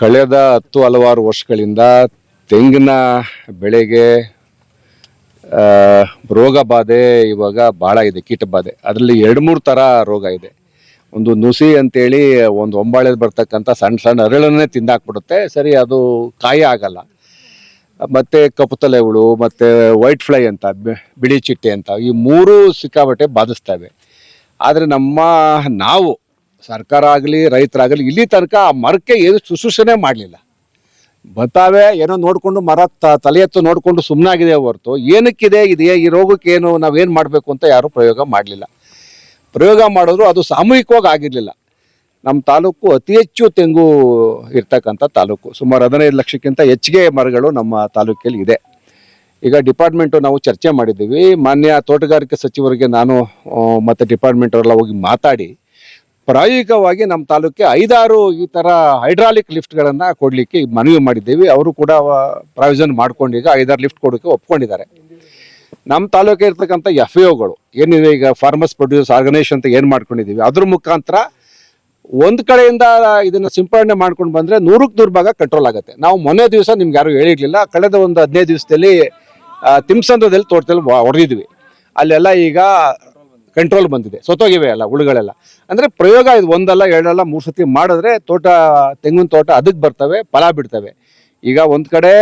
ಕಳೆದ ಹತ್ತು ಹಲವಾರು ವರ್ಷಗಳಿಂದ ತೆಂಗಿನ ಬೆಳೆಗೆ ರೋಗ ಬಾಧೆ ಇವಾಗ ಭಾಳ ಇದೆ, ಕೀಟ ಬಾಧೆ. ಅದರಲ್ಲಿ ಎರಡು ಮೂರು ಥರ ರೋಗ ಇದೆ. ಒಂದು ನುಸಿ ಅಂತೇಳಿ ಒಂದು ಒಂಬಾಳೆದು ಬರ್ತಕ್ಕಂಥ ಸಣ್ಣ ಸಣ್ಣ ಅರಳನ್ನೇ ತಿಂದಾಕ್ಬಿಡುತ್ತೆ. ಸರಿ, ಅದು ಕಾಯಿ ಆಗಲ್ಲ. ಮತ್ತು ಕಪ್ಪುತಲೆ ಹುಳು, ಮತ್ತು ವೈಟ್ ಫ್ಲೈ ಅಂತ ಬಿಳಿ ಚಿಟ್ಟೆ ಅಂತ, ಈ ಮೂರು ಸಿಕ್ಕಾಪಟ್ಟೆ ಬಾಧಿಸ್ತವೆ ಆದರೆ ನಮ್ಮ ನಾವು ಸರ್ಕಾರ ಆಗಲಿ, ರೈತರಾಗಲಿ, ಇಲ್ಲಿ ತನಕ ಆ ಮರಕ್ಕೆ ಏನು ಶುಶ್ರೂಷಣೆ ಮಾಡಲಿಲ್ಲ. ಬರ್ತಾವೆ ಏನೋ ನೋಡಿಕೊಂಡು ಮರ ತ- ತಲೆ ಎತ್ತು ನೋಡಿಕೊಂಡು ಸುಮ್ಮನಾಗಿದೆ ಹೊರತು, ಏನಕ್ಕಿದೆ ಇದೆಯೇ ಈ ರೋಗಕ್ಕೆ ಏನು, ನಾವೇನು ಮಾಡಬೇಕು ಅಂತ ಯಾರೂ ಪ್ರಯೋಗ ಮಾಡಲಿಲ್ಲ. ಪ್ರಯೋಗ ಮಾಡಿದ್ರು ಅದು ಸಾಮೂಹಿಕವಾಗಿ ಆಗಿರಲಿಲ್ಲ. ನಮ್ಮ ತಾಲೂಕು ಅತಿ ಹೆಚ್ಚು ತೆಂಗು ಇರ್ತಕ್ಕಂಥ ತಾಲೂಕು, ಸುಮಾರು ಹದಿನೈದು ಲಕ್ಷಕ್ಕಿಂತ ಹೆಚ್ಚಿಗೆ ಮರಗಳು ನಮ್ಮ ತಾಲೂಕಲ್ಲಿ ಇದೆ. ಈಗ ಡಿಪಾರ್ಟ್ಮೆಂಟು ನಾವು ಚರ್ಚೆ ಮಾಡಿದ್ದೀವಿ. ಮಾನ್ಯ ತೋಟಗಾರಿಕೆ ಸಚಿವರಿಗೆ ನಾನು ಮತ್ತು ಡಿಪಾರ್ಟ್ಮೆಂಟ್ ಅವರೆಲ್ಲ ಹೋಗಿ ಮಾತಾಡಿ ಪ್ರಾಯೋಗಿಕವಾಗಿ ನಮ್ಮ ತಾಲೂಕಿಗೆ ಐದಾರು ಈ ಥರ ಹೈಡ್ರಾಲಿಕ್ ಲಿಫ್ಟ್ಗಳನ್ನು ಕೊಡಲಿಕ್ಕೆ ಮನವಿ ಮಾಡಿದ್ದೀವಿ. ಅವರು ಕೂಡ ಪ್ರಾವಿಷನ್ ಮಾಡ್ಕೊಂಡು ಈಗ ಐದಾರು ಲಿಫ್ಟ್ ಕೊಡೋಕ್ಕೆ ಒಪ್ಕೊಂಡಿದ್ದಾರೆ. ನಮ್ಮ ತಾಲೂಕಿಗೆ ಇರ್ತಕ್ಕಂಥ ಎಫ್ ಒಗಳು ಏನಿದೆ ಈಗ ಫಾರ್ಮರ್ಸ್ ಪ್ರೊಡ್ಯೂಸ್ ಆರ್ಗನೈಸೇಷನ್ ಅಂತ ಏನು ಮಾಡ್ಕೊಂಡಿದ್ದೀವಿ? ಅದ್ರ ಮುಖಾಂತರ ಒಂದು ಕಡೆಯಿಂದ ಇದನ್ನ ಸಿಂಪಡಣೆ ಮಾಡ್ಕೊಂಡು ಬಂದರೆ ನೂರಕ್ಕೆ ನೂರು ಭಾಗ ಕಂಟ್ರೋಲ್ ಆಗುತ್ತೆ. ನಾವು ಮೊನ್ನೆ ದಿವಸ ನಿಮ್ಗೆ ಯಾರು ಹೇಳಿರ್ಲಿಲ್ಲ, ಕಳೆದ ಒಂದು ಹದಿನೈದು ದಿವಸದಲ್ಲಿ ತಿಮ್ಸಂದ್ರದಲ್ಲಿ ತೋಟದಲ್ಲಿ ಹೊಡೆದಿದ್ವಿ. ಅಲ್ಲೆಲ್ಲ ಈಗ ಕಂಟ್ರೋಲ್ ಬಂದಿದೆ. ಸೊತ್ತೋಗಿವೆ ಅಲ್ಲ ಹುಳುಗಳೆಲ್ಲ. ಅಂದ್ರೆ ಪ್ರಯೋಗ ಇದು ಒಂದಲ್ಲ, ಎರಡಲ್ಲ, ಮೂರು ಸತಿ ಮಾಡಿದ್ರೆ ತೋಟ, ತೆಂಗಿನ ತೋಟ ಅದಕ್ಕೆ ಬರ್ತವೆ, ಫಲ ಬಿಡ್ತವೆ. ಈಗ ಒಂದು ಕಡೆ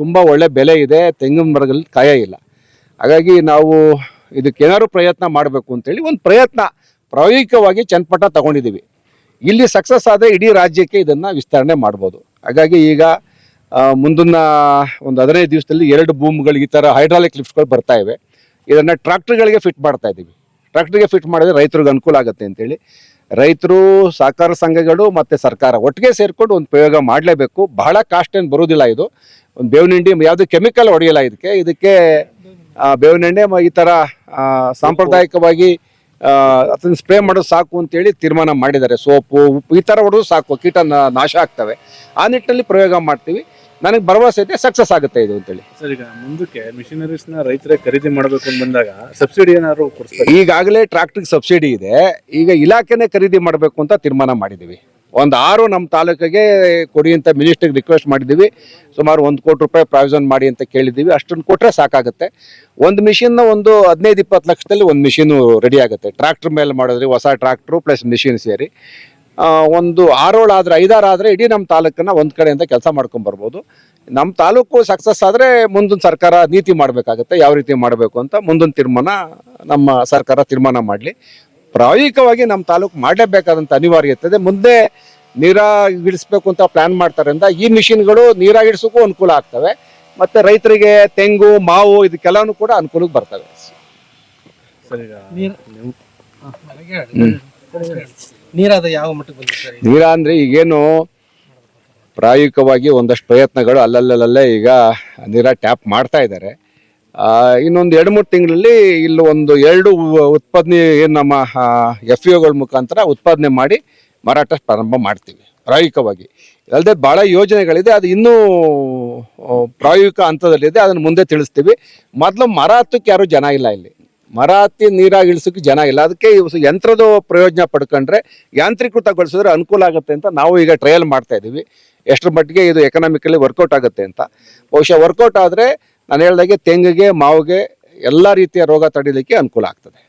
ತುಂಬ ಒಳ್ಳೆ ಬೆಲೆ ಇದೆ, ತೆಂಗಿನ ಮರಗಳಲ್ಲಿ ಕಾಯ ಇಲ್ಲ. ಹಾಗಾಗಿ ನಾವು ಇದಕ್ಕೇನಾದ್ರು ಪ್ರಯತ್ನ ಮಾಡಬೇಕು ಅಂತೇಳಿ ಒಂದು ಪ್ರಯತ್ನ ಪ್ರಾಯೋಗಿಕವಾಗಿ ಚನ್ನಪಟ್ಟ ತಗೊಂಡಿದ್ದೀವಿ ಇಲ್ಲಿ ಸಕ್ಸಸ್ ಆದರೆ ಇಡೀ ರಾಜ್ಯಕ್ಕೆ ಇದನ್ನು ವಿಸ್ತರಣೆ ಮಾಡ್ಬೋದು. ಹಾಗಾಗಿ ಈಗ ಮುಂದಿನ ಒಂದು ಹದಿನೈದು ದಿವಸದಲ್ಲಿ ಎರಡು ಬೂಮ್ಗಳು ಈ ಥರ ಹೈಡ್ರಾಲಿಕ್ ಲಿಫ್ಟ್ಗಳು ಬರ್ತಾ ಇವೆ. ಇದನ್ನು ಟ್ರ್ಯಾಕ್ಟರ್ಗಳಿಗೆ ಫಿಟ್ ಮಾಡ್ತಾ ಇದ್ದೀವಿ. ಟ್ರಾಕ್ಟರ್ಗೆ ಫಿಟ್ ಮಾಡಿದ್ರೆ ರೈತರಿಗೆ ಅನುಕೂಲ ಆಗುತ್ತೆ ಅಂತೇಳಿ ರೈತರು, ಸಹಕಾರ ಸಂಘಗಳು ಮತ್ತು ಸರ್ಕಾರ ಒಟ್ಟಿಗೆ ಸೇರಿಕೊಂಡು ಒಂದು ಪ್ರಯೋಗ ಮಾಡಲೇಬೇಕು. ಬಹಳ ಕಾಸ್ಟ್ ಏನು ಬರೋದಿಲ್ಲ ಇದು. ಒಂದು ಬೇವಿನ ಹಿಂಡಿ ಯಾವುದು ಕೆಮಿಕಲ್ ಹೊಡೆಯಲ್ಲ ಇದಕ್ಕೆ. ಇದಕ್ಕೆ ಬೇವಿನೆಣ್ಣೆ ಈ ಥರ ಸಾಂಪ್ರದಾಯಿಕವಾಗಿ ಅದನ್ನು ಸ್ಪ್ರೇ ಮಾಡೋದು ಸಾಕು ಅಂತೇಳಿ ತೀರ್ಮಾನ ಮಾಡಿದ್ದಾರೆ. ಸೋಪು, ಉಪ್ಪು, ಈ ಥರ ಹೊಡೆದು ಸಾಕು. ಕೀಟ ನಾಶ ಆಗ್ತವೆ. ಆ ನಿಟ್ಟಿನಲ್ಲಿ ಪ್ರಯೋಗ ಮಾಡ್ತೀವಿ. ನನಗೆ ಭರವಸೆ ಐತೆ ಸಕ್ಸಸ್ ಆಗುತ್ತೆ ಇದು ಅಂತೇಳಿ. ಸರ್ ಈಗ ಮುಂದಕ್ಕೆ ಮಿಷಿನರೀಸ್ನ ನ ರೈತರೇ ಖರೀದಿ ಮಾಡಬೇಕು ಅಂತ ಬಂದಾಗ ಸಬ್ಸಿಡಿ ಏನಾದ್ರು ಕೊಡ್ತಾರೆ ಈಗಾಗಲೇ ಟ್ರಾಕ್ಟರ್ಗೆ ಸಬ್ಸಿಡಿ ಇದೆ. ಈಗ ಇಲಾಖೆನೇ ಖರೀದಿ ಮಾಡಬೇಕು ಅಂತ ತೀರ್ಮಾನ ಮಾಡಿದ್ದೀವಿ ಒಂದು ಆರು ನಮ್ಮ ತಾಲೂಕಿಗೆ ಕೊಡಿ ಅಂತ ಮಿನಿಸ್ಟ್ರಿಗೆ ರಿಕ್ವೆಸ್ಟ್ ಮಾಡಿದ್ದೀವಿ ಸುಮಾರು ಒಂದು ಕೋಟಿ ರೂಪಾಯಿ ಪ್ರಾವಿಷನ್ ಮಾಡಿ ಅಂತ ಕೇಳಿದ್ದೀವಿ ಅಷ್ಟನ್ನು ಕೊಟ್ಟರೆ ಸಾಕಾಗುತ್ತೆ. ಒಂದು ಮಿಷಿನ್ನ ಒಂದು ಹದಿನೈದು ಇಪ್ಪತ್ತು ಲಕ್ಷದಲ್ಲಿ ಒಂದು ಮಿಷಿನು ರೆಡಿ ಆಗುತ್ತೆ. ಟ್ರಾಕ್ಟರ್ ಮೇಲೆ ಮಾಡಿದ್ರಿ ಹೊಸ ಟ್ರ್ಯಾಕ್ಟ್ರು ಪ್ಲಸ್ ಮಿಷಿನ್ ಸೇರಿ. ಒಂದು ಆರೋಳು ಆದರೆ ಐದಾರು ಆದರೆ ಇಡೀ ನಮ್ಮ ತಾಲೂಕನ್ನ ಒಂದು ಕಡೆಯಿಂದ ಕೆಲಸ ಮಾಡ್ಕೊಂಬರ್ಬೋದು ನಮ್ಮ ತಾಲೂಕು ಸಕ್ಸಸ್ ಆದರೆ ಮುಂದಿನ ಸರ್ಕಾರ ನೀತಿ ಮಾಡಬೇಕಾಗತ್ತೆ ಯಾವ ರೀತಿ ಮಾಡಬೇಕು ಅಂತ ಮುಂದಿನ ತೀರ್ಮಾನ ನಮ್ಮ ಸರ್ಕಾರ ತೀರ್ಮಾನ ಮಾಡಲಿ. ಪ್ರಾಯೋಗಿಕವಾಗಿ ನಮ್ಮ ತಾಲೂಕು ಮಾಡಲೇಬೇಕಾದಂಥ ಅನಿವಾರ್ಯತೆ ಇದೆ. ಮುಂದೆ ನೀರಾಗಿಡಿಸ್ಬೇಕು ಅಂತ ಪ್ಲಾನ್ ಮಾಡ್ತಾರಿಂದ ಅಂತ ಈ ಮಿಷಿನ್ಗಳು ನೀರಾಗಿಡಿಸೋಕ್ಕೂ ಅನುಕೂಲ ಆಗ್ತವೆ. ಮತ್ತು ರೈತರಿಗೆ ತೆಂಗು ಮಾವು ಇದಕ್ಕೆಲ್ಲನೂ ಕೂಡ ಅನುಕೂಲಕ್ಕೆ ಬರ್ತವೆ. ಸರಿ. ನೀರ ಅಂದರೆ ಈಗೇನು ಪ್ರಾಯೋಗಿಕವಾಗಿ ಒಂದಷ್ಟು ಪ್ರಯತ್ನಗಳು ಅಲ್ಲಲ್ಲಲ್ಲೇ ಈಗ ನೀರ ಟ್ಯಾಪ್ ಮಾಡ್ತಾ ಇದ್ದಾರೆ. ಇನ್ನೊಂದು ಎರಡು ಮೂರು ತಿಂಗಳಲ್ಲಿ ಇಲ್ಲಿ ಒಂದು ಎರಡು ಉತ್ಪಾದನೆ ಏನು ನಮ್ಮ ಎಫ್ ಒಗಳ ಮುಖಾಂತರ ಉತ್ಪಾದನೆ ಮಾಡಿ ಮಾರಾಟ ಪ್ರಾರಂಭ ಮಾಡ್ತೀವಿ, ಪ್ರಾಯೋಗಿಕವಾಗಿ. ಅಲ್ಲದೆ ಭಾಳ ಯೋಜನೆಗಳಿದೆ, ಅದು ಇನ್ನೂ ಪ್ರಾಯೋಗಿಕ ಹಂತದಲ್ಲಿದೆ, ಅದನ್ನು ಮುಂದೆ ತಿಳಿಸ್ತೀವಿ. ಮೊದಲು ಮರ ಹತ್ತಕ್ಕೆ ಯಾರೂ ಜನ ಇಲ್ಲ ಇಲ್ಲಿ. ಮರ ಹತ್ತಿ ನೀರಾಗಿ ಇಳಿಸೋಕೆ ಜನ ಇಲ್ಲ. ಅದಕ್ಕೆ ಯಂತ್ರದ ಪ್ರಯೋಜನ ಪಡ್ಕೊಂಡ್ರೆ ಯಾಂತ್ರೀಕೃತಗೊಳಿಸಿದ್ರೆ ಅನುಕೂಲ ಆಗುತ್ತೆ ಅಂತ ನಾವು ಈಗ ಟ್ರಯಲ್ ಮಾಡ್ತಾ ಇದ್ದೀವಿ. ಎಷ್ಟರ ಮಟ್ಟಿಗೆ ಇದು ಎಕನಾಮಿಕಲಿ ವರ್ಕೌಟ್ ಆಗುತ್ತೆ ಅಂತ. ಬಹುಶಃ ವರ್ಕೌಟ್ ಆದರೆ ನಾನು ಹೇಳ್ದಾಗೆ ತೆಂಗಿಗೆ, ಮಾವಿಗೆ ಎಲ್ಲ ರೀತಿಯ ರೋಗ ತಡೀಲಿಕ್ಕೆ ಅನುಕೂಲ ಆಗ್ತದೆ.